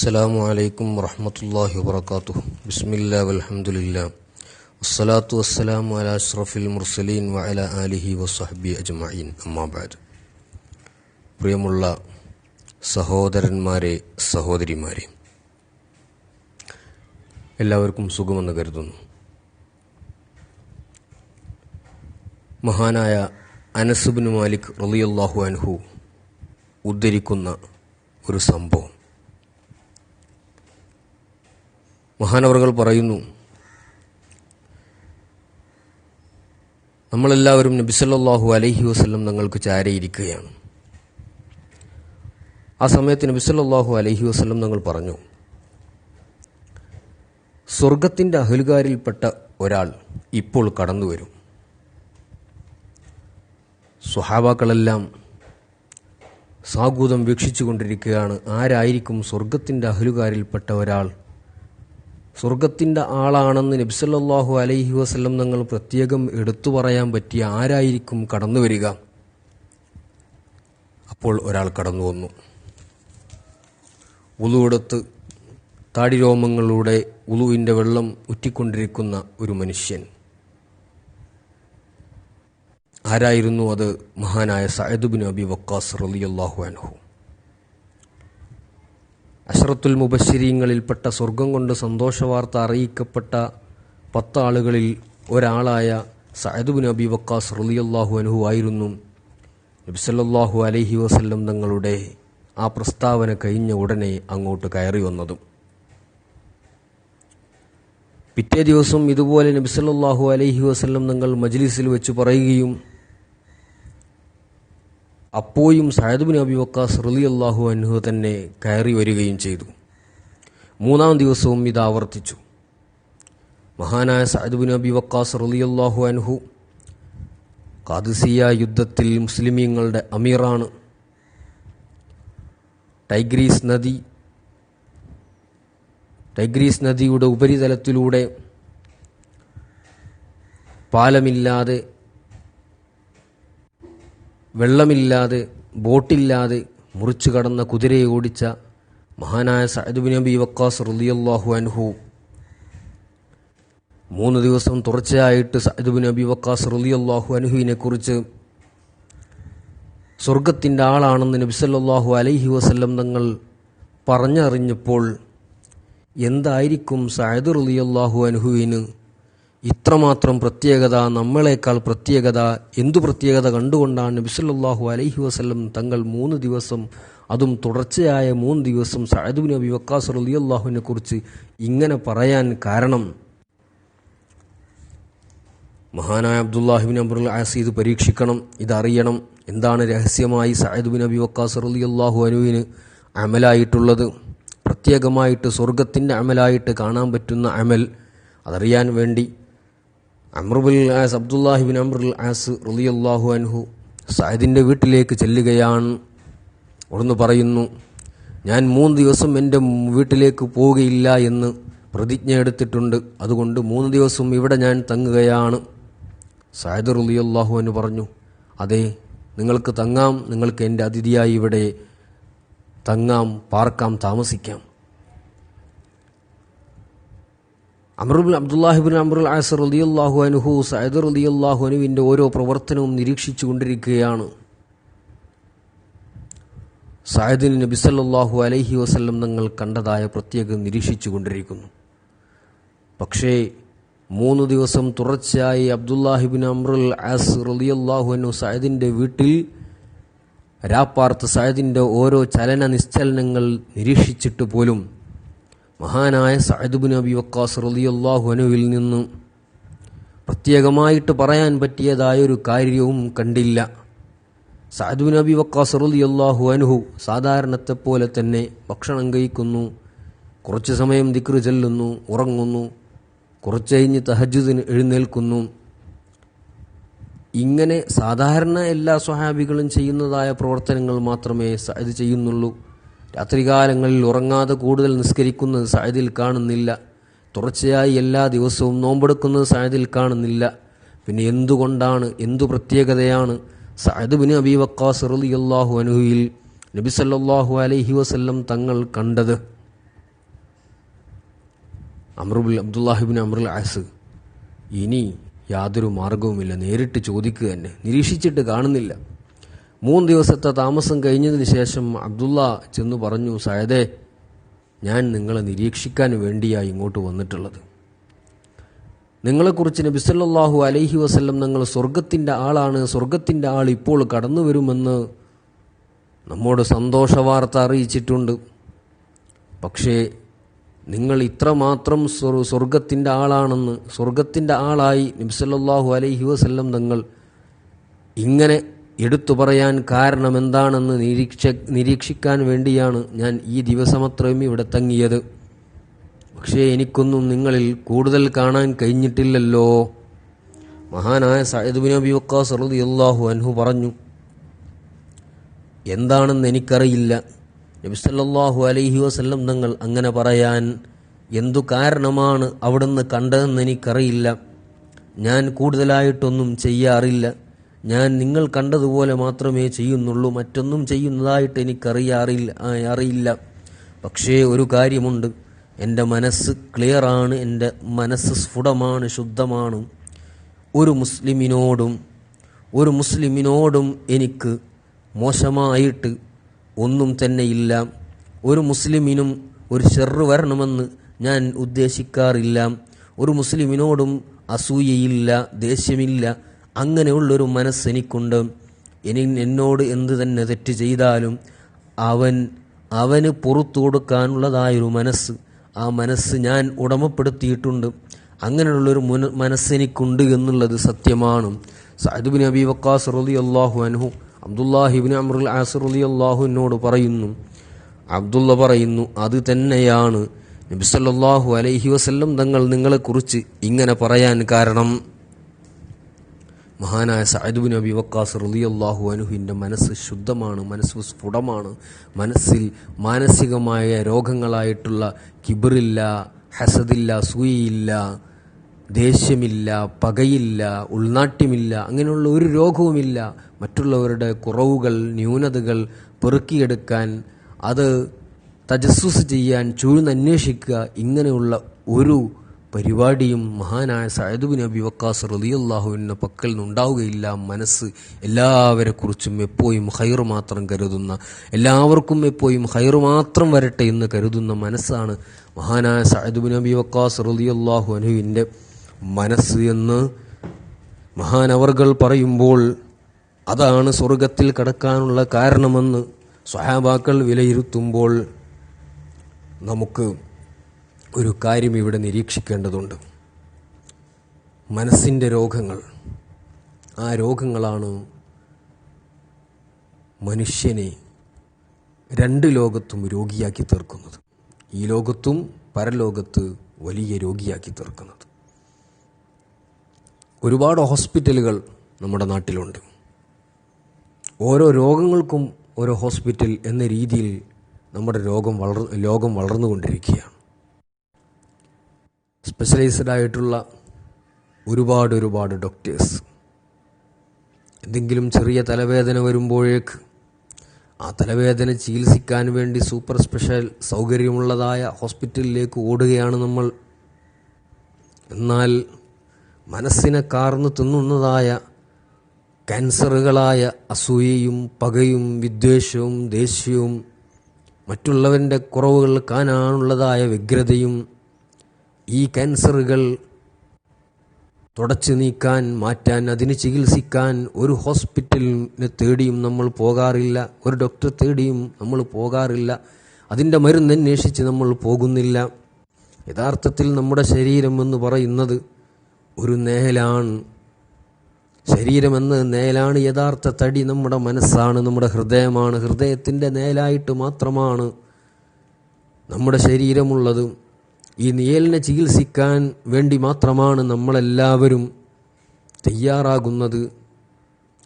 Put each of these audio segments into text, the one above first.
السلام عليكم ورحمة الله وبركاته بسم الله والحمد لله والصلاة والسلام على أشرف المرسلين وعلى آله وصحبه أجمعين أما بعد പ്രിയമുള്ള സഹോദരന്മാരെ സഹോദരിമാരെ എല്ലാവർക്കും സുഖമെന്ന് കരുതുന്നു മഹാനായ അനസുബിൻ മാലിക് റളിയല്ലാഹു അൻഹു ഉദ്ധരിക്കുന്ന ഒരു സംഭവം മഹാനവറുകൾ പറയുന്നു നമ്മളെല്ലാവരും നബിസല്ലാഹു അലഹി വസ്ലം തങ്ങൾക്ക് ചാരയിരിക്കുകയാണ്. ആ സമയത്ത് നബിസല്ലാഹു അലഹി വസ്ലം തങ്ങൾ പറഞ്ഞു സ്വർഗത്തിന്റെ അഹലുകാരിൽപ്പെട്ട ഒരാൾ ഇപ്പോൾ കടന്നു വരും സ്വഹാബാക്കളെല്ലാം സാഗൂതം വീക്ഷിച്ചു കൊണ്ടിരിക്കുകയാണ് ആരായിരിക്കും സ്വർഗത്തിന്റെ അഹലുകാരിൽപ്പെട്ട ഒരാൾ? സ്വർഗത്തിന്റെ ആളാണെന്ന് നബ്സല്ലാഹു അലൈഹി വസ്ലം നിങ്ങൾ പ്രത്യേകം എടുത്തു പറയാൻ പറ്റിയ ആരായിരിക്കും കടന്നു വരിക? അപ്പോൾ ഒരാൾ കടന്നു വന്നു. ഉളുവെടുത്ത് താടിരോമങ്ങളുടെ ഉളുവിന്റെ വെള്ളം ഉറ്റിക്കൊണ്ടിരിക്കുന്ന ഒരു മനുഷ്യൻ. ആരായിരുന്നു അത്? മഹാനായ സയദുബിൻ അബി വക്കാസ് റലിയല്ലാഹു അൻഹു. അഷറത്തുൽ മുബശ്ശിരീങ്ങളിൽപ്പെട്ട സ്വർഗം കൊണ്ട് സന്തോഷവാർത്ത അറിയിക്കപ്പെട്ട പത്താളുകളിൽ ഒരാളായ സയദുബിൻ അബി വക്കാസ് റലിയല്ലാഹു അനുഹു ആയിരുന്നു. നബ്സല്ലാഹു അലഹി വസല്ലം തങ്ങളുടെ ആ പ്രസ്താവന കഴിഞ്ഞ ഉടനെ അങ്ങോട്ട് കയറി വന്നതും. പിറ്റേ ദിവസം ഇതുപോലെ നബിസല്ലാഹു അലഹി വസല്ലം തങ്ങൾ മജ്ലിസിൽ വെച്ച് പറയുകയും അപ്പോയും സയദുബിൻ അബി വക്കാസ് റലി അള്ളാഹു അൻഹു തന്നെ കയറി വരികയും ചെയ്തു. മൂന്നാം ദിവസവും ഇത് ആവർത്തിച്ചു. മഹാനായ ബിൻ അബി വക്കാസ് റലി അള്ളാഹു അനുഹു കാദിസിയ യുദ്ധത്തിൽ മുസ്ലിമീങ്ങളുടെ അമീറാണ്. ടൈഗ്രീസ് നദി ടൈഗ്രീസ് നദിയുടെ ഉപരിതലത്തിലൂടെ പാലമില്ലാതെ വെള്ളമില്ലാതെ ബോട്ടില്ലാതെ മുറിച്ചു കടന്ന കുതിരയെ ഓടിച്ച മഹാനായ സഅദുബിൻ നബി വക്കാസ് റളിയല്ലാഹു അൻഹു. മൂന്ന് ദിവസം തുടർച്ചയായിട്ട് സഅദുബിൻ നബി വക്കാസ് റളിയല്ലാഹു അൻഹുവിനെ കുറിച്ച് സ്വർഗത്തിന്റെ ആളാണെന്ന് നബിസല്ലാഹു അലൈഹി വസല്ലം തങ്ങൾ പറഞ്ഞറിഞ്ഞപ്പോൾ എന്തായിരിക്കും സഅദ് റളിയല്ലാഹു അൻഹുവിന് ഇത്രമാത്രം പ്രത്യേകത നമ്മളെക്കാൾ പ്രത്യേകത എന്തു പ്രത്യേകത കണ്ടുകൊണ്ടാണ് നബിസല്ലാഹു അലൈഹി വസല്ലം തങ്ങൾ മൂന്ന് ദിവസം അതും തുടർച്ചയായ മൂന്ന് ദിവസം സഹദുബ് നബി വക്കാസ് റളിയല്ലാഹുവിനെ കുറിച്ച് ഇങ്ങനെ പറയാൻ കാരണം? മഹാനായ അബ്ദുല്ലാഹിബിൻ അബ്രുൽ ആസി ഇത് പരീക്ഷിക്കണം ഇതറിയണം. എന്താണ് രഹസ്യമായി സയദ് നബി വക്കാസ് റളിയല്ലാഹു അനുവിന് അമലായിട്ടുള്ളത്? പ്രത്യേകമായിട്ട് സ്വർഗത്തിന്റെ അമലായിട്ട് കാണാൻ പറ്റുന്ന അമൽ അതറിയാൻ വേണ്ടി അമ്രുബുൽ ആസ് അബ്ദുല്ലാഹിബിൻ അമ്രുൽ ആസ് റളിയല്ലാഹു അൻഹു സയദിന്റെ വീട്ടിലേക്ക് ചെല്ലുകയാണ്. ഉടന്ന് പറയുന്നു ഞാൻ മൂന്ന് ദിവസം എന്റെ വീട്ടിലേക്ക് പോവുകയില്ല എന്ന് പ്രതിജ്ഞ എടുത്തിട്ടുണ്ട്. അതുകൊണ്ട് മൂന്ന് ദിവസം ഇവിടെ ഞാൻ തങ്ങുകയാണ്. സായദ് റളിയല്ലാഹു എന്ന് പറഞ്ഞു അതെ നിങ്ങൾക്ക് തങ്ങാം നിങ്ങൾക്ക് എന്റെ അതിഥിയായി ഇവിടെ തങ്ങാം പാർക്കാം താമസിക്കാം. അമറുബിൻ അബ്ദുല്ലാഹിബിൻ അമറുൽ ആസർ റളിയല്ലാഹു അനുഹു സയദ് റളിയല്ലാഹു അനുവിന്റെ ഓരോ പ്രവർത്തനവും നിരീക്ഷിച്ചു കൊണ്ടിരിക്കുകയാണ് സായദിന് നബി സല്ലല്ലാഹു അലൈഹി വസല്ലം തങ്ങൾ കണ്ടതായ പ്രത്യേകം നിരീക്ഷിച്ചു കൊണ്ടിരിക്കുന്നു പക്ഷേ മൂന്ന് ദിവസം തുടർച്ചയായി അബ്ദുല്ലാഹിബിൻ അമ്രുൽ ആസ് റളിയല്ലാഹു അനു സയദിന്റെ വീട്ടിൽ രാപ്പാർത്ത് സയദിന്റെ ഓരോ ചലന നിശ്ചലനങ്ങൾ നിരീക്ഷിച്ചിട്ട് പോലും മഹാനായ സയദുബിൻ അബി വക്കാസ് റളിയല്ലാഹു അനുവിൽ നിന്ന് പ്രത്യേകമായിട്ട് പറയാൻ പറ്റിയതായ ഒരു കാര്യവും കണ്ടില്ല. സഅദുബിൻ അബി വക്കാസ് റളിയല്ലാഹു അനുഹു സാധാരണത്തെ പോലെ തന്നെ ഭക്ഷണം കഴിക്കുന്നു കുറച്ച് സമയം ദിക്റ് ചെല്ലുന്നു ഉറങ്ങുന്നു കുറച്ച് കഴിഞ്ഞ് തഹജുദിന് എഴുന്നേൽക്കുന്നു. ഇങ്ങനെ സാധാരണ എല്ലാ സ്വഹാബികളും ചെയ്യുന്നതായ പ്രവർത്തനങ്ങൾ മാത്രമേ ഇത് ചെയ്യുന്നുള്ളൂ. രാത്രികാലങ്ങളിൽ ഉറങ്ങാതെ കൂടുതൽ നിസ്കരിക്കുന്നത് സായതിൽ കാണുന്നില്ല. തുടർച്ചയായി എല്ലാ ദിവസവും നോമ്പെടുക്കുന്നത് സായതിൽ കാണുന്നില്ല. പിന്നെ എന്തുകൊണ്ടാണ്? എന്തു പ്രത്യേകതയാണ്? സഅദ് ബിൻ അബി വക്കാസ് റളിയല്ലാഹു അൻഹുവിൽ നബി സല്ലല്ലാഹു അലൈഹി വസല്ലം തങ്ങൾ കണ്ടത്. അമ്രുബുൽ അബ്ദുല്ലാഹിബിൻ അമ്രുൽ ആസ് ഇനി യാതൊരു മാർഗവുമില്ല. നേരിട്ട് ചോദിക്കുക തന്നെ. നിരീക്ഷിച്ചിട്ട് കാണുന്നില്ല. മൂന്ന് ദിവസത്തെ താമസം കഴിഞ്ഞതിന് ശേഷം അബ്ദുള്ള ചെന്നു പറഞ്ഞു സയദേ ഞാൻ നിങ്ങളെ നിരീക്ഷിക്കാൻ വേണ്ടിയാണ് ഇങ്ങോട്ട് വന്നിട്ടുള്ളത്. നിങ്ങളെക്കുറിച്ച് നബിസല്ലാഹു അലൈഹി വസല്ലം നിങ്ങൾ സ്വർഗത്തിന്റെ ആളാണ്. സ്വർഗത്തിന്റെ ആൾ ഇപ്പോൾ കടന്നു വരുമെന്ന് നമ്മോട് സന്തോഷ വാർത്ത അറിയിച്ചിട്ടുണ്ട്. പക്ഷേ നിങ്ങൾ ഇത്രമാത്രം സ്വർ- സ്വർഗത്തിന്റെ ആളാണെന്ന് സ്വർഗത്തിന്റെ ആളായി നബിസല്ലാഹു അലൈഹി വസല്ലം തങ്ങൾ ഇങ്ങനെ എടുത്തു പറയാൻ കാരണം എന്താണെന്ന് നിരീക്ഷ നിരീക്ഷിക്കാൻ വേണ്ടിയാണ് ഞാൻ ഈ ദിവസമത്രയും ഇവിടെ തങ്ങിയത്. പക്ഷേ എനിക്കൊന്നും നിങ്ങളിൽ കൂടുതൽ കാണാൻ കഴിഞ്ഞിട്ടില്ലല്ലോ. മഹാനായ സയ്യിദ് ബിനോബി അബി വക്കാസ് അള്ളാഹു അൻഹു പറഞ്ഞു എന്താണെന്ന് എനിക്കറിയില്ല. നബിസല്ലാഹു അലൈഹി വസല്ലം തങ്ങൾ അങ്ങനെ പറയാൻ എന്തു കാരണമാണ് അവിടുന്ന് കണ്ടതെന്ന് എനിക്കറിയില്ല. ഞാൻ കൂടുതലായിട്ടൊന്നും ചെയ്യാറില്ല. ഞാൻ നിങ്ങൾ കണ്ടതുപോലെ മാത്രമേ ചെയ്യുന്നുള്ളൂ. മറ്റൊന്നും ചെയ്യുന്നതായിട്ട് എനിക്കറിയാറില്ല അറിയില്ല. പക്ഷേ ഒരു കാര്യമുണ്ട്. എന്റെ മനസ്സ് ക്ലിയറാണ്. എന്റെ മനസ്സ് സ്ഫുടമാണ് ശുദ്ധമാണ്. ഒരു മുസ്ലിമിനോടും ഒരു മുസ്ലിമിനോടും എനിക്ക് മോശമായിട്ട് ഒന്നും തന്നെയില്ല ഒരു മുസ്ലിമിനും ഒരു ഷെറ് വരണമെന്ന് ഞാൻ ഉദ്ദേശിക്കാറില്ല. ഒരു മുസ്ലിമിനോടും അസൂയയില്ല ദേഷ്യമില്ല. അങ്ങനെയുള്ളൊരു മനസ്സെനിക്കുണ്ട്. ഇനി എന്നോട് എന്ത് തന്നെ തെറ്റ് ചെയ്താലും അവൻ അവന് പുറത്തു കൊടുക്കാനുള്ളതായൊരു മനസ്സ് ആ മനസ്സ് ഞാൻ ഉടമപ്പെടുത്തിയിട്ടുണ്ട്. അങ്ങനെയുള്ളൊരു മുന മനസ്സെനിക്കുണ്ട് എന്നുള്ളത് സത്യമാണ്. സഅദ്ബിൻ അബി വക്കാസ് റലി അള്ളാഹു അനുഹു അബ്ദുല്ലാഹിബിൻ അമ്രുൽ ആസ് അലി അള്ളാഹുവിനോട് പറയുന്നു. അബ്ദുള്ള പറയുന്നു അത് തന്നെയാണ്. നബി സല്ലല്ലാഹു അലൈഹി വസല്ലം തങ്ങൾ നിങ്ങളെക്കുറിച്ച് ഇങ്ങനെ പറയാൻ കാരണം. മഹാനായ സഅദ്ബിൻ നബി വക്കാസ് റളിയല്ലാഹു അനുഹിന്റെ മനസ്സ് ശുദ്ധമാണ് മനസ്സ് സ്ഫുടമാണ്. മനസ്സിൽ മാനസികമായ രോഗങ്ങളായിട്ടുള്ള കിബറില്ല ഹസദില്ല സൂയില്ല ദേഷ്യമില്ല പകയില്ല ഉൾനാട്യമില്ല അങ്ങനെയുള്ള ഒരു രോഗവുമില്ല. മറ്റുള്ളവരുടെ കുറവുകൾ ന്യൂനതകൾ പെറുക്കിയെടുക്കാൻ അത് തജസ്സുസ് ചെയ്യാൻ ചൂഴ്ന്നന്വേഷിക്കുക ഇങ്ങനെയുള്ള ഒരു പരിപാടിയും മഹാനായ സയദുബിൻ അബി വക്കാസ് റലിയല്ലാഹുവിന്റെ പക്കൽ നിന്നുണ്ടാവുകയില്ല. മനസ്സ് എല്ലാവരെക്കുറിച്ചും എപ്പോഴും ഹൈർ മാത്രം കരുതുന്ന എല്ലാവർക്കും എപ്പോഴും ഹൈർ മാത്രം വരട്ടെ എന്ന് കരുതുന്ന മനസ്സാണ് മഹാനായ സയദുബിൻ അബി വക്കാസ് റലിയല്ലാഹു അനുവിന്റെ മനസ്സ് എന്ന് മഹാനവർകൾ പറയുമ്പോൾ അതാണ് സ്വർഗത്തിൽ കടക്കാനുള്ള കാരണമെന്ന് സ്വഹാബാക്കൾ വിലയിരുത്തുമ്പോൾ നമുക്ക് ഒരു കാര്യം ഇവിടെ നിരീക്ഷിക്കേണ്ടതുണ്ട്. മനസ്സിന്റെ രോഗങ്ങൾ ആ രോഗങ്ങളാണ് മനുഷ്യനെ രണ്ട് ലോകത്തും രോഗിയാക്കി തീർക്കുന്നത്. ഈ ലോകത്തും പരലോകത്ത് വലിയ രോഗിയാക്കി തീർക്കുന്നത്. ഒരുപാട് ഹോസ്പിറ്റലുകൾ നമ്മുടെ നാട്ടിലുണ്ട്. ഓരോ രോഗങ്ങൾക്കും ഓരോ ഹോസ്പിറ്റൽ എന്ന രീതിയിൽ നമ്മുടെ രോഗം വളർ ലോകം വളർന്നുകൊണ്ടിരിക്കുകയാണ്. സ്പെഷ്യലൈസ്ഡ് ആയിട്ടുള്ള ഒരുപാട് ഒരുപാട് ഡോക്ടേഴ്സ് എന്തെങ്കിലും ചെറിയ തലവേദന വരുമ്പോഴേക്ക് ആ തലവേദന ചികിത്സിക്കാൻ വേണ്ടി സൂപ്പർ സ്പെഷ്യൽ സൗകര്യമുള്ളതായ ഹോസ്പിറ്റലിലേക്ക് ഓടുകയാണ് നമ്മൾ. എന്നാൽ മനസ്സിനെ കാർന്ന് തിന്നുന്നതായ ക്യാൻസറുകളായ അസൂയയും പകയും വിദ്വേഷവും ദേഷ്യവും മറ്റുള്ളവന്റെ കുറവുകൾ കാണാനുള്ളതായ വ്യഗ്രതയും ഈ ക്യാൻസറുകൾ തുടച്ചു നീക്കാൻ മാറ്റാൻ അതിന് ചികിത്സിക്കാൻ ഒരു ഹോസ്പിറ്റലിനെ തേടിയും നമ്മൾ പോകാറില്ല. ഒരു ഡോക്ടറെ തേടിയും നമ്മൾ പോകാറില്ല. അതിന്റെ മരുന്ന് അന്വേഷിച്ച് നമ്മൾ പോകുന്നില്ല. യഥാർത്ഥത്തിൽ നമ്മുടെ ശരീരം എന്ന് പറയുന്നത് ഒരു നേലാണ്. ശരീരമെന്ന് നേലാണ്. യഥാർത്ഥ തടി നമ്മുടെ മനസ്സാണ് നമ്മുടെ ഹൃദയമാണ്. ഹൃദയത്തിന്റെ നേലായിട്ട് മാത്രമാണ് നമ്മുടെ ശരീരമുള്ളത്. ഈ നിയലിനെ ചികിത്സിക്കാൻ വേണ്ടി മാത്രമാണ് നമ്മളെല്ലാവരും തയ്യാറാകുന്നത്.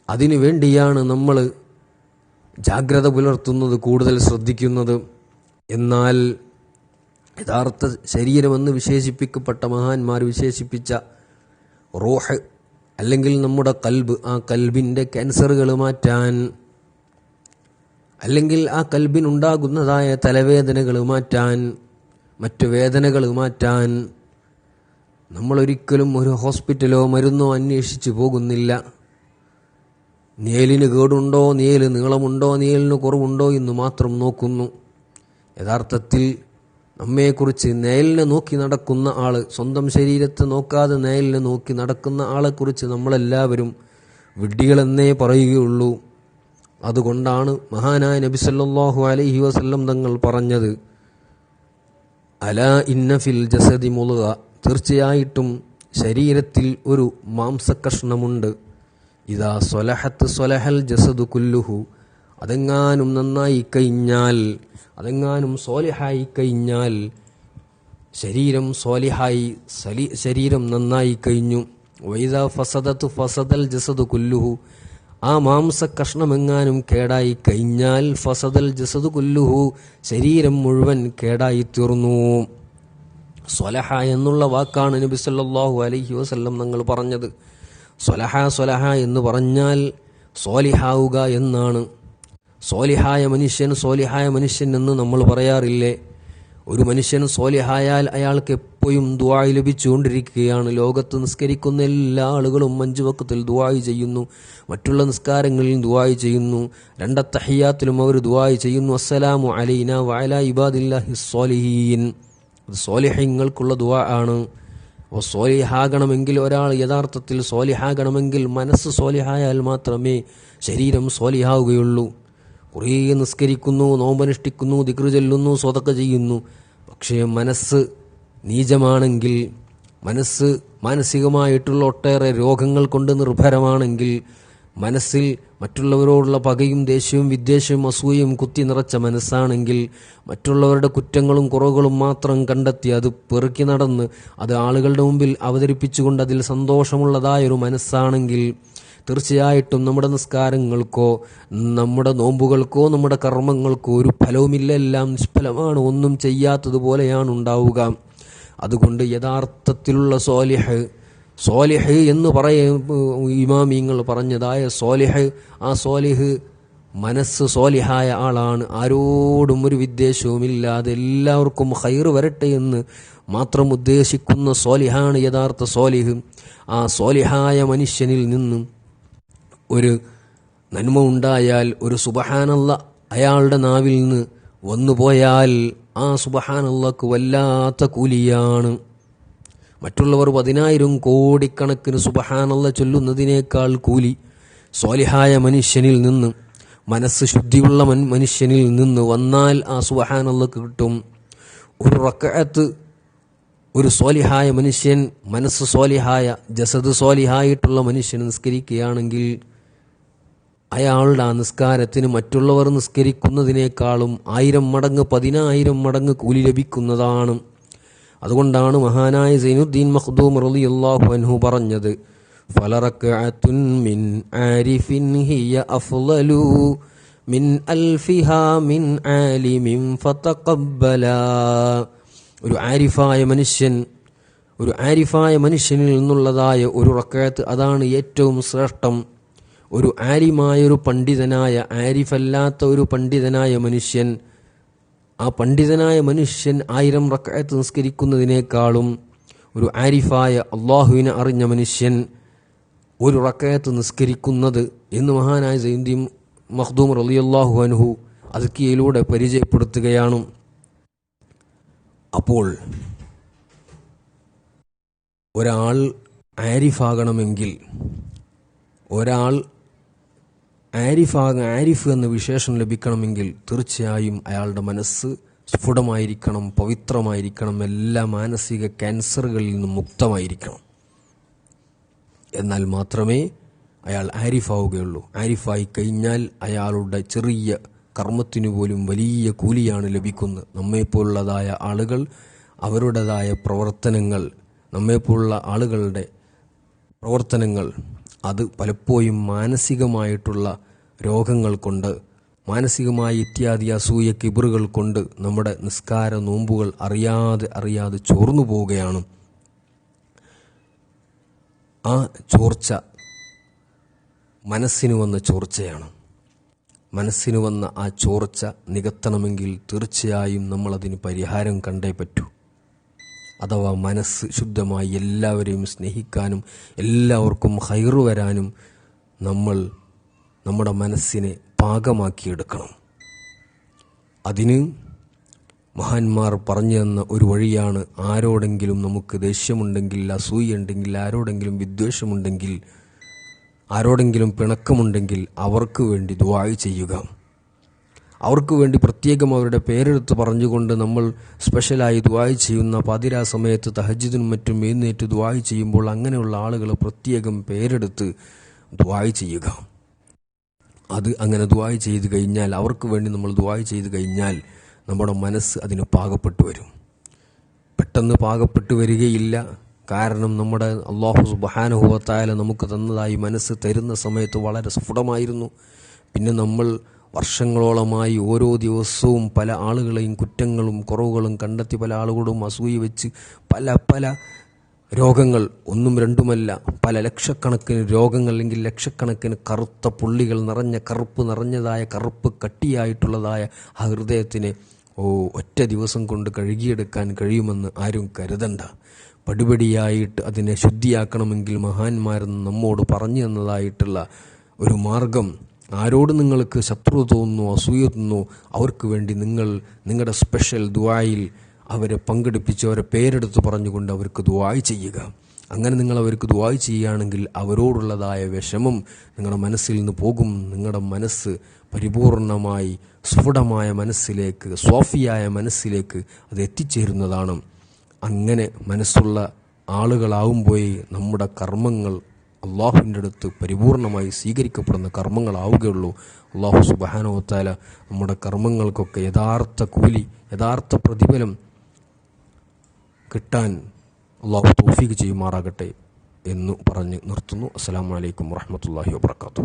അതിനു വേണ്ടിയാണ് നമ്മൾ ജാഗ്രത പുലർത്തുന്നത് കൂടുതൽ ശ്രദ്ധിക്കുന്നത്. എന്നാൽ യഥാർത്ഥ ശരീരമെന്ന് വിശേഷിപ്പിക്കപ്പെട്ട മഹാന്മാർ വിശേഷിപ്പിച്ച റോഹ് അല്ലെങ്കിൽ നമ്മുടെ കൽബ് ആ കൽബിന്റെ ക്യാൻസറുകൾ മാറ്റാൻ അല്ലെങ്കിൽ ആ കൽബിനുണ്ടാകുന്നതായ തലവേദനകൾ മാറ്റാൻ മറ്റു വേദനകൾ മാറ്റാൻ നമ്മളൊരിക്കലും ഒരു ഹോസ്പിറ്റലോ മരുന്നോ അന്വേഷിച്ച് പോകുന്നില്ല. നേലിന് കേടുണ്ടോ? നേൽ നീളമുണ്ടോ? നേലിന് കുറവുണ്ടോ എന്ന് മാത്രം നോക്കുന്നു. യഥാർത്ഥത്തിൽ നമ്മെക്കുറിച്ച് നേലിനെ നോക്കി നടക്കുന്ന ആൾ സ്വന്തം ശരീരത്തെ നോക്കാതെ നേലിനെ നോക്കി നടക്കുന്ന ആളെക്കുറിച്ച് നമ്മളെല്ലാവരും വിഡ്ഢികളെന്നേ പറയുകയുള്ളൂ. അതുകൊണ്ടാണ് മഹാനായ നബിസല്ലാഹു അലൈഹി വസല്ലം തങ്ങൾ പറഞ്ഞത് അല ഇന്ന ഫിൽ ജസദി മുളുക തീർച്ചയായിട്ടും ശരീരത്തിൽ ഒരു മാംസകഷ്ണമുണ്ട് ഇതാ സ്വലഹത്ത് സ്വലഹൽ ജസദു കുല്ലുഹു. അതെങ്ങാനും നന്നായി കഴിഞ്ഞാൽ അതെങ്ങാനും സോലിഹായി കഴിഞ്ഞാൽ ശരീരം സോലിഹായി സലി ശരീരം നന്നായി കഴിഞ്ഞു. വൈദ ഫസദത്ത് ഫസദൽ ജസദ് കുല്ലുഹു. ആ മാംസ കഷ്ണമെങ്ങാനും കേടായി കഴിഞ്ഞാൽ ഫസദൽ ജസദ് കുല്ലുഹു ശരീരം മുഴുവൻ കേടായി തീർന്നു. സ്വലഹ എന്നുള്ള വാക്കാണ് നബി സല്ലാഹു അലൈഹി വസല്ലം നിങ്ങൾ പറഞ്ഞത്. സ്വലഹ സ്വലഹ എന്ന് പറഞ്ഞാൽ സോലിഹാവുക എന്നാണ്. സോലിഹായ മനുഷ്യൻ സോലിഹായ മനുഷ്യൻ എന്ന് നമ്മൾ പറയാറില്ലേ? ഒരു മനുഷ്യൻ സോലിഹായാൽ അയാൾക്ക് എപ്പോഴും ദുവായി ലഭിച്ചുകൊണ്ടിരിക്കുകയാണ്. ലോകത്ത് നിസ്കരിക്കുന്ന എല്ലാ ആളുകളും അഞ്ചു വക്കത്തിൽ ദുവായി ചെയ്യുന്നു. മറ്റുള്ള നിസ്കാരങ്ങളിൽ ദുവായി ചെയ്യുന്നു. രണ്ട ഹയ്യാത്തിലും അവർ ദുവായി ചെയ്യുന്നു. അസ്സലാമു അലൈന വയല ഇബാദില്ലാഹി സോലിഹീൻ അത് സ്വാലിഹ്യങ്ങൾക്കുള്ള ദുവാ ആണ്. അപ്പോൾ സോലിഹാകണമെങ്കിൽ ഒരാൾ യഥാർത്ഥത്തിൽ സോലിഹാകണമെങ്കിൽ മനസ്സ് സോലിഹായാൽ മാത്രമേ ശരീരം സ്വാലിഹാവുകയുള്ളൂ കുറേ നിസ്കരിക്കുന്നു നോമ്പനുഷ്ഠിക്കുന്നു ദിക്റ് ചെല്ലുന്നു സ്വതക്ക ചെയ്യുന്നു. പക്ഷേ മനസ്സ് നീചമാണെങ്കിൽ മനസ്സ് മാനസികമായിട്ടുള്ള ഒട്ടേറെ രോഗങ്ങൾ കൊണ്ട് നിർഭരമാണെങ്കിൽ മനസ്സിൽ മറ്റുള്ളവരോടുള്ള പകയും ദേഷ്യവും വിദ്വേഷവും അസൂയയും കുത്തി നിറച്ച മനസ്സാണെങ്കിൽ മറ്റുള്ളവരുടെ കുറ്റങ്ങളും കുറവുകളും മാത്രം കണ്ടെത്തി അത് പെറുക്കി നടന്ന് അത് ആളുകളുടെ മുമ്പിൽ അവതരിപ്പിച്ചുകൊണ്ട് അതിൽ സന്തോഷമുള്ളതായൊരു മനസ്സാണെങ്കിൽ തീർച്ചയായിട്ടും നമ്മുടെ നിസ്കാരങ്ങൾക്കോ നമ്മുടെ നോമ്പുകൾക്കോ നമ്മുടെ കർമ്മങ്ങൾക്കോ ഒരു ഫലവുമില്ല. എല്ലാം നിഷ്ഫലമാണ്. ഒന്നും ചെയ്യാത്തതുപോലെയാണ് ഉണ്ടാവുക. അതുകൊണ്ട് യഥാർത്ഥത്തിലുള്ള സോലിഹ് സോലിഹ് എന്ന് പറയ ഇമാമിങ്ങൾ പറഞ്ഞതായ സോലിഹ് ആ സോലിഹ് മനസ്സ് സോലിഹായ ആളാണ്. ആരോടും ഒരു വിദ്വേഷവുമില്ലാതെ എല്ലാവർക്കും ഹൈർ വരട്ടെ എന്ന് മാത്രം ഉദ്ദേശിക്കുന്ന സോലിഹാണ് യഥാർത്ഥ സോലിഹ്. ആ സോലിഹായ മനുഷ്യനിൽ നിന്നും ഒരു നന്മ ഉണ്ടായാൽ ഒരു സുബഹാനല്ല അയാളുടെ നാവിൽ നിന്ന് വന്നുപോയാൽ ആ സുബഹാനല്ലക്ക് വല്ലാത്ത കൂലിയാണ്. മറ്റുള്ളവർ പതിനായിരം കോടിക്കണക്കിന് സുബഹാനല്ല ചൊല്ലുന്നതിനേക്കാൾ കൂലി സ്വാലിഹായ മനുഷ്യനിൽ നിന്ന് മനസ്സ് ശുദ്ധിയുള്ള മൻ മനുഷ്യനിൽ നിന്ന് വന്നാൽ ആ സുബഹാനല്ലക്ക് കിട്ടും. ഒരു റക്കത്ത് ഒരു സ്വാലിഹായ മനുഷ്യൻ മനസ്സ് സ്വാലിഹായ ജസദ് സ്വാലിഹായിട്ടുള്ള മനുഷ്യൻ നിസ്കരിക്കുകയാണെങ്കിൽ അയാളുടെ ആ നിസ്കാരത്തിന് മറ്റുള്ളവർ നിസ്കരിക്കുന്നതിനേക്കാളും ആയിരം മടങ്ങ് പതിനായിരം മടങ്ങ് കൂലി ലഭിക്കുന്നതാണ്. അതുകൊണ്ടാണ് മഹാനായ സൈനുദ്ദീൻ മഖ്ദൂം റളിയല്ലാഹു അൻഹു പറഞ്ഞത് മിൻ ആരിഫിൻ ഹിയ അഫ്ളലു മിൻ മിൻ ആലിമിൻ ഫതഖബ്ബല. ഒരു ആരിഫായ മനുഷ്യൻ ഒരു ആരിഫായ മനുഷ്യനിൽ നിന്നുള്ളതായ ഒരു റക്കയത്ത് അതാണ് ഏറ്റവും ശ്രേഷ്ഠം. ഒരു ആരിമായ ഒരു പണ്ഡിതനായ ആരിഫല്ലാത്ത ഒരു പണ്ഡിതനായ മനുഷ്യൻ ആ പണ്ഡിതനായ മനുഷ്യൻ ആയിരം റക്കയത്ത് നിസ്കരിക്കുന്നതിനേക്കാളും ഒരു ആരിഫായ അള്ളാഹുവിനെ അറിഞ്ഞ മനുഷ്യൻ ഒരു റക്കയത്ത് നിസ്കരിക്കുന്നത് എന്ന് മഹാനായ സൈന്യം മഖ്ദൂം റളിയല്ലാഹു അനുഹു അതുക്കിയയിലൂടെ പരിചയപ്പെടുത്തുകയാണ്. അപ്പോൾ ഒരാൾ ആരിഫാകണമെങ്കിൽ ഒരാൾ ആരിഫാക ആരിഫ് എന്ന വിശേഷം ലഭിക്കണമെങ്കിൽ തീർച്ചയായും അയാളുടെ മനസ്സ് സ്ഫുടമായിരിക്കണം പവിത്രമായിരിക്കണം എല്ലാ മാനസിക ക്യാൻസറുകളിൽ നിന്നും മുക്തമായിരിക്കണം. എന്നാൽ മാത്രമേ അയാൾ ആരിഫാവുകയുള്ളൂ. ആരിഫായി കഴിഞ്ഞാൽ അയാളുടെ ചെറിയ കർമ്മത്തിനു പോലും വലിയ കൂലിയാണ് ലഭിക്കുന്നത്. നമ്മെപ്പോലുള്ളതായ ആളുകൾ അവരുടേതായ പ്രവർത്തനങ്ങൾ നമ്മെപ്പോലുള്ള ആളുകളുടെ പ്രവർത്തനങ്ങൾ അത് പലപ്പോഴും മാനസികമായിട്ടുള്ള രോഗങ്ങൾ കൊണ്ട് മാനസികമായി ഇത്യാദി അസൂയ കിബറുകൾ കൊണ്ട് നമ്മുടെ നിസ്കാര നോമ്പുകൾ അറിയാതെ അറിയാതെ ചോർന്നു പോവുകയാണ്. ആ ചോർച്ച മനസ്സിന് വന്ന ചോർച്ചയാണ്. മനസ്സിന് വന്ന ആ ചോർച്ച നികത്തണമെങ്കിൽ തീർച്ചയായും നമ്മളതിന് പരിഹാരം കണ്ടേ പറ്റൂ. അഥവാ മനസ്സ് ശുദ്ധമായി എല്ലാവരെയും സ്നേഹിക്കാനും എല്ലാവർക്കും ഹൈറു വരാനും നമ്മൾ നമ്മുടെ മനസ്സിനെ പാകമാക്കിയെടുക്കണം. അതിന് മഹാന്മാർ പറഞ്ഞു തന്ന ഒരു വഴിയാണ് ആരോടെങ്കിലും നമുക്ക് ദേഷ്യമുണ്ടെങ്കിൽ അസൂയുണ്ടെങ്കിൽ ആരോടെങ്കിലും വിദ്വേഷമുണ്ടെങ്കിൽ ആരോടെങ്കിലും പിണക്കമുണ്ടെങ്കിൽ അവർക്ക് വേണ്ടി ദുവായ് ചെയ്യുക. അവർക്ക് വേണ്ടി പ്രത്യേകം അവരുടെ പേരെടുത്ത് പറഞ്ഞുകൊണ്ട് നമ്മൾ സ്പെഷ്യലായി ദുവായ് ചെയ്യുന്ന പതിരാ സമയത്ത് തഹജിദിനും മറ്റും എഴുന്നേറ്റ് ദുവായ് ചെയ്യുമ്പോൾ അങ്ങനെയുള്ള ആളുകൾ പ്രത്യേകം പേരെടുത്ത് ദുവായ് ചെയ്യുക. അത് അങ്ങനെ ദുവായ് ചെയ്ത് കഴിഞ്ഞാൽ അവർക്ക് വേണ്ടി നമ്മൾ ദുവായ് ചെയ്ത് കഴിഞ്ഞാൽ നമ്മുടെ മനസ്സ് അതിന് പാകപ്പെട്ടു വരും. പെട്ടെന്ന് പാകപ്പെട്ടു വരികയില്ല. കാരണം നമ്മുടെ അള്ളാഹു സുബാനുഭവത്തായാലും നമുക്ക് തന്നതായി മനസ്സ് തരുന്ന സമയത്ത് വളരെ സ്ഫുടമായിരുന്നു. പിന്നെ നമ്മൾ വർഷങ്ങളോളമായി ഓരോ ദിവസവും പല ആളുകളെയും കുറ്റങ്ങളും കുറവുകളും കണ്ടെത്തി പല ആളുകളും അസൂയ വെച്ച് പല പല രോഗങ്ങൾ ഒന്നും രണ്ടുമല്ല പല ലക്ഷക്കണക്കിന് രോഗങ്ങൾ അല്ലെങ്കിൽ ലക്ഷക്കണക്കിന് കറുത്ത പുള്ളികൾ നിറഞ്ഞ കറുപ്പ് നിറഞ്ഞതായ കറുപ്പ് കട്ടിയായിട്ടുള്ളതായ ആ ഹൃദയത്തിനെ ഓ ഒറ്റ ദിവസം കൊണ്ട് കഴുകിയെടുക്കാൻ കഴിയുമെന്ന് ആരും കരുതണ്ട. പടിപടിയായിട്ട് അതിനെ ശുദ്ധിയാക്കണമെങ്കിൽ മഹാന്മാരെന്ന് നമ്മോട് പറഞ്ഞു തന്നതായിട്ടുള്ള ഒരു മാർഗം ആരോട് നിങ്ങൾക്ക് ശത്രു തോന്നുന്നു അസൂയ തോന്നുന്നു അവർക്ക് വേണ്ടി നിങ്ങൾ നിങ്ങളുടെ സ്പെഷ്യൽ ദുവായിൽ അവരെ പങ്കെടുപ്പിച്ച് അവരെ പേരെടുത്ത് പറഞ്ഞുകൊണ്ട് അവർക്ക് ദുവായി ചെയ്യുക. അങ്ങനെ നിങ്ങൾ അവർക്ക് ദുവായി ചെയ്യുകയാണെങ്കിൽ അവരോടുള്ളതായ വിഷമം നിങ്ങളുടെ മനസ്സിൽ നിന്ന് പോകും. നിങ്ങളുടെ മനസ്സ് പരിപൂർണമായി സ്ഫുടമായ മനസ്സിലേക്ക് സോഫിയായ മനസ്സിലേക്ക് അത് എത്തിച്ചേരുന്നതാണ്. അങ്ങനെ മനസ്സുള്ള ആളുകളാവുമ്പോയി നമ്മുടെ കർമ്മങ്ങൾ അള്ളാഹുവിന്റെ അടുത്ത് പരിപൂർണമായി സ്വീകരിക്കപ്പെടുന്ന കർമ്മങ്ങളാവുകയുള്ളൂ. അള്ളാഹു സുബാനോത്താല നമ്മുടെ കർമ്മങ്ങൾക്കൊക്കെ യഥാർത്ഥ കൂലി യഥാർത്ഥ പ്രതിഫലം കിട്ടാൻ അള്ളാഹു തോഫീക്ക് ചെയ്യുമാറാകട്ടെ എന്ന് പറഞ്ഞ് നിർത്തുന്നു. അസ്സാം വലൈക്കും വാഹമത്തല്ലാഹി വാബർക്കാത്തു